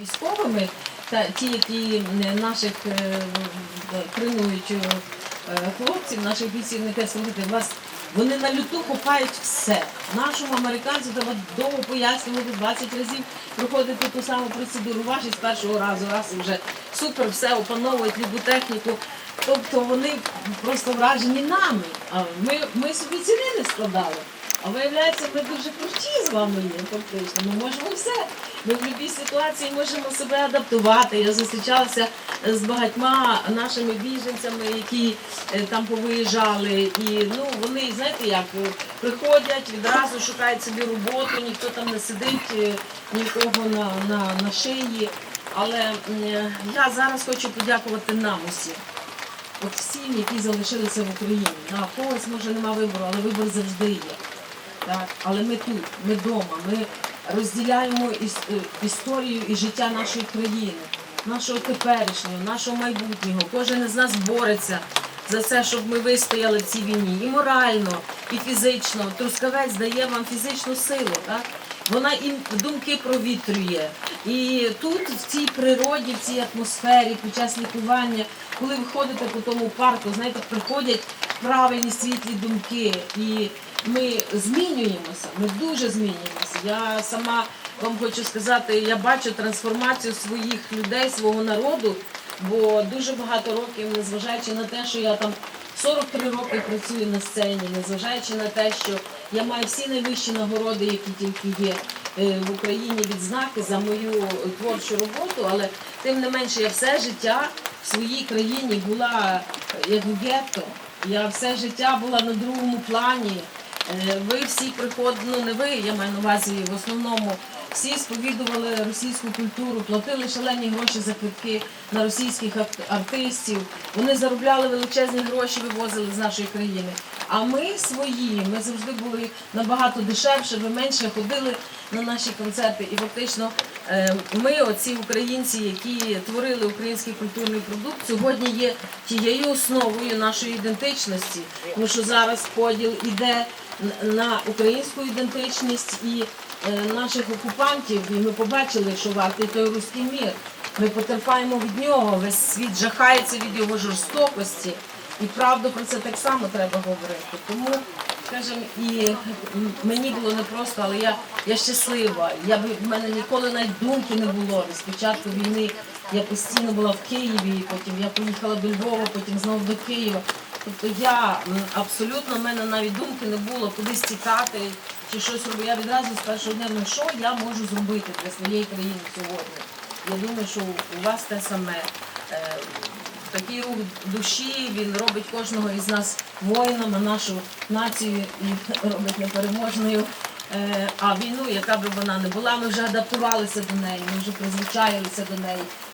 Військовими та ті, які е, наших е, тренують е, хлопців, наших бійців, не те слухайте, вас вони на люту хопають все. Нашому американцю треба довго пояснювати 20 разів проходити ту саму процедуру. Ваші з першого разу, раз вже супер, все опановують любу техніку. Тобто вони просто вражені нами. А ми, ми собі ціни не складали. А виявляється, ми дуже круті з вами є, фактично. Ми можемо все. Ми в будь-якій ситуації можемо себе адаптувати. Я зустрічалася з багатьма нашими біженцями, які е, там повиїжджали. І ну вони, знаєте, як е, приходять, відразу шукають собі роботу, ніхто там не сидить, е, нікого на, на, на шиї. Але я зараз хочу подякувати нам усім. От всім, які залишилися в Україні. В когось може нема вибору, але вибор завжди є. Так, але ми тут, ми вдома, ми розділяємо іс- е, історію і життя нашої країни, нашого теперішнього, нашого майбутнього. Кожен із нас бореться за це, щоб ми вистояли в цій війні і морально, і фізично. Трускавець дає вам фізичну силу. Так? Вона і думки провітрює. І тут, в цій природі, в цій атмосфері, під час лікування, коли ви ходите по тому парку, знаєте, приходять правильні світлі думки. І ми змінюємося, ми дуже змінюємося. Я сама вам хочу сказати, я бачу трансформацію своїх людей, свого народу, бо дуже багато років, незважаючи на те, що я там 43 роки працюю на сцені, незважаючи на те, що я маю всі найвищі нагороди, які тільки є е, в Україні, відзнаки за мою творчу роботу, але тим не менше я все життя в своїй країні була е, як гетто. Я все життя була на другому плані. Е, Ви всі приходили, ну не ви, я маю на увазі в основному. Всі сповідували російську культуру, платили шалені гроші за квитки на російських ар- артистів. Вони заробляли величезні гроші, вивозили з нашої країни. А ми свої, ми завжди були набагато дешевше, ви менше ходили на наші концерти. І фактично е, ми, оці українці, які творили український культурний продукт, сьогодні є тією основою нашої ідентичності. Тому що зараз поділ іде на українську ідентичність і е, наших окупантів. І ми побачили, що вартий той руський мір. Ми потерпаємо від нього. Весь світ жахається від його жорстокості. І правду про це так само треба говорити. Тому, скажімо, і мені було непросто, але я, я щаслива. Я в мене ніколи навіть думки не було. З початку війни я постійно була в Києві, потім я поїхала до Львова, потім знову до Києва. Тобто я абсолютно в мене навіть думки не було кудись тікати чи щось робити. Я відразу з першого дня, ну що я можу зробити для своєї країни сьогодні. Я думаю, що у вас те саме. Е, Такий рух душі він робить кожного із нас воїном, а нашу націю і робить непереможною. Е, А війну, яка б вона не була, ми вже адаптувалися до неї, ми вже призвичаїлися до неї.